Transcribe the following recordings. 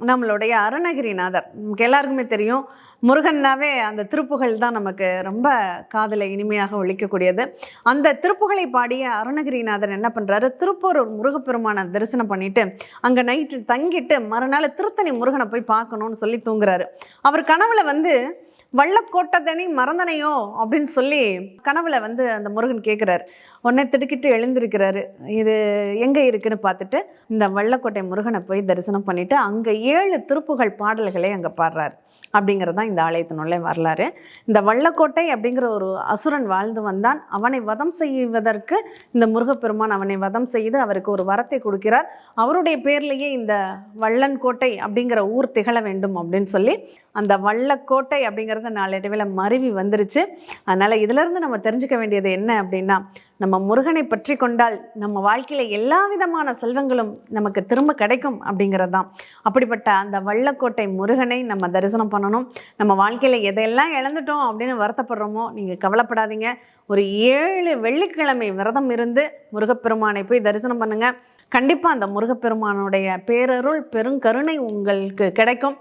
நம்மளுடைய அருணகிரிநாதர். நமக்கு எல்லாருக்குமே தெரியும். முருகன்னாவே அந்த திருப்புகள் தான் நமக்கு ரொம்ப காதில் இனிமையாக ஒழிக்கக்கூடியது அந்த திருப்புகளை பாடிய அருணகிரிநாதர் என்ன பண்ணுறாரு திருப்பூர் முருகப்பெருமானை தரிசனம் பண்ணிட்டு அங்கே நைட்டு தங்கிட்டு மறுநாள் திருத்தணி முருகனை போய் பார்க்கணும்னு சொல்லி தூங்குறாரு. அவர் கனவுல வந்து வள்ளக்கோட்டதனி மறந்தனையோ அப்படின்னு சொல்லி கனவுல வந்து அந்த முருகன் கேட்குறாரு உடனே திடுக்கிட்டு எழுந்திருக்கிறாரு. இது எங்கே இருக்குன்னு பார்த்துட்டு இந்த வள்ளக்கோட்டை முருகனை போய் தரிசனம் பண்ணிட்டு அங்கே ஏழு திருப்புகள் பாடல்களை அங்கே பாடுறாரு. அப்படிங்கிறது தான் இந்த ஆலயத்தினுள்ளே வரலாறு. இந்த வள்ளக்கோட்டை அப்படிங்கிற ஒரு அசுரன் வாழ்ந்து வந்தான். அவனை வதம் செய்வதற்கு இந்த முருகப்பெருமான் அவனை வதம் செய்து அவருக்கு ஒரு வரத்தை கொடுக்கிறார். அவருடைய பேர்லேயே இந்த வள்ளன் கோட்டை அப்படிங்கிற ஊர் திகழ வேண்டும் அப்படின்னு சொல்லி அந்த வள்ளக்கோட்டை அப்படிங்கிறது நாளடைவில் மருவி வந்துருச்சு. அதனால் இதிலிருந்து நம்ம தெரிஞ்சுக்க வேண்டியது என்ன அப்படின்னா நம்ம முருகனை பற்றி கொண்டால் நம்ம வாழ்க்கையில் எல்லா விதமான செல்வங்களும் நமக்கு திரும்ப கிடைக்கும் அப்படிங்கிறது தான். அப்படிப்பட்ட அந்த வள்ளக்கோட்டை முருகனை நம்ம தரிசனம் பண்ணணும். நம்ம வாழ்க்கையில் எதையெல்லாம் இழந்துட்டோம் அப்படின்னு வருத்தப்படுறோமோ நீங்கள் கவலைப்படாதீங்க. ஒரு ஏழு வெள்ளிக்கிழமை விரதம் இருந்து முருகப்பெருமானை போய் தரிசனம் பண்ணுங்கள் கண்டிப்பாக அந்த முருகப்பெருமானுடைய பேரருள் பெருங்கருணை உங்களுக்கு கிடைக்கும்.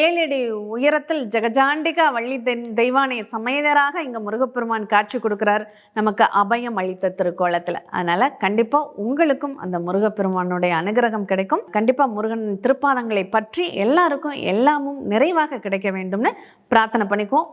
ஏழடி உயரத்தில் ஜெகஜாண்டிகா வள்ளி தென் தெய்வானை சமேதராக இங்கே முருகப்பெருமான் காட்சி கொடுக்குறார். நமக்கு அபயம் அளித்த திருக்கோலத்தில். அதனால் கண்டிப்பாக உங்களுக்கும் அந்த முருகப்பெருமானுடைய அனுகிரகம் கிடைக்கும். கண்டிப்பாக முருகன் திருப்பாதங்களை பற்றி எல்லாருக்கும் எல்லாமும் நிறைவாக கிடைக்க வேண்டும்னு பிரார்த்தனை பண்ணிக்குவோம்.